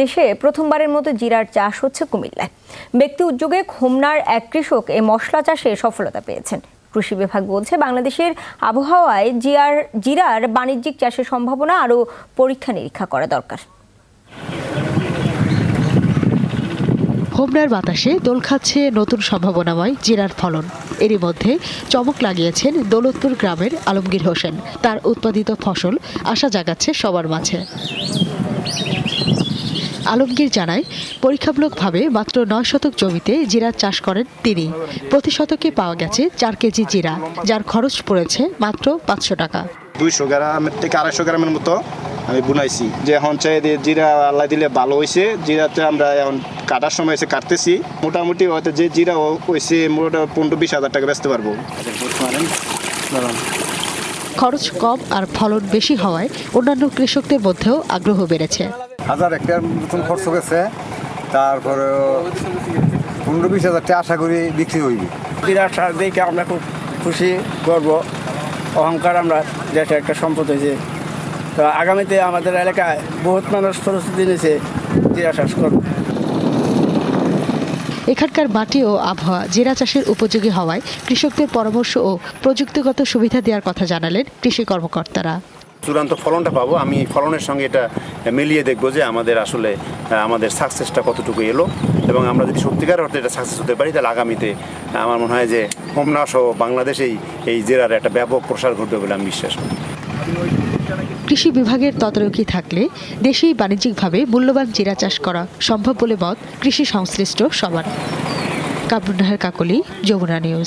দেশে প্রথমবারের মতো জিরার চাষ হচ্ছে কুমিল্লায়। ব্যক্তি উদ্যোগে খুলনার এক কৃষক এই মশলা চাষে সফলতা পেয়েছেন। কৃষি বিভাগ বলছে, বাংলাদেশের আবহাওয়ায় জিয়ার, জিরার বাণিজ্যিক চাষের সম্ভাবনা আরও পরীক্ষা নিরীক্ষা করা দরকার। হোমনার বাতাসে দোল খাচ্ছে নতুন সম্ভাবনাময় জিরার ফলন। এরই মধ্যে চমক লাগিয়েছেন দৌলতপুর গ্রামের আলমগীর হোসেন। তার উৎপাদিত ফসল আশা জাগাচ্ছে সবার মাঝে। আলমগীর জানায় পরীক্ষামূলকভাবে মাত্র নয় শতক জমিতে জিরা চাষ করেন তিনি। প্রতি শতকে পাওয়া গেছে চার কেজি জিরা যার খরচ পড়েছে মাত্র পাঁচশো টাকা। দুইশো গ্রামের থেকে আড়াইশো গ্রামের মতো আমি বুনাইছি। যে এখন চাই জিরা আল্লাহ দিলে ভালো হয়েছে জিরাতে আমরা এখন কাটার সময় এসে কাটতেছি। মোটামুটি হয়তো যে জিরা হয়েছে মোটামুটি পনেরো বিশ হাজার টাকা বেচতে পারব। খরচ কম আর ফলন বেশি হওয়ায় অন্যান্য কৃষকদের মধ্যেও আগ্রহ বেড়েছে। হাজার হেক্টর মতন খরচ গেছে তারপরে পনেরো বিশ হাজার টাকা আশা করি বিক্রি হইবে। বিরাট সার দেখে আমরা খুব খুশি গর্ব অহংকার আমরা দেশে একটা সম্পদ হয়েছে। তো আগামীতে আমাদের এলাকায় বহুত মানুষ প্রস্তুতি নিয়েছে জিরা চাষ করবে। এখানকার মাটি ও আবহাওয়া জিরা চাষের উপযোগী হওয়ায় কৃষকদের পরামর্শ ও প্রযুক্তিগত সুবিধা দেওয়ার কথা জানালেন কৃষি কর্মকর্তারা। চূড়ান্ত ফলনটা পাবো। আমি ফলনের সঙ্গে এটা মিলিয়ে দেখব যে আমাদের আসলে আমাদের সাকসেসটা কতটুকু এলো এবং আমরা যদি সত্যিকার অর্থে এটা সাকসেস হতে পারি, তাহলে আগামীতে আমার মনে হয় যে হোমনা সহ বাংলাদেশেই এই জেলার একটা ব্যাপক প্রসার ঘটবে বলে আমি বিশ্বাস করি। কৃষি বিভাগের তদারকি থাকলে দেশেই বাণিজ্যিকভাবে মূল্যবান জিরা চাষ করা সম্ভব বলে মত কৃষি সংশ্লিষ্ট সবার। কাবুনাহের কাকলি, যমুনা নিউজ।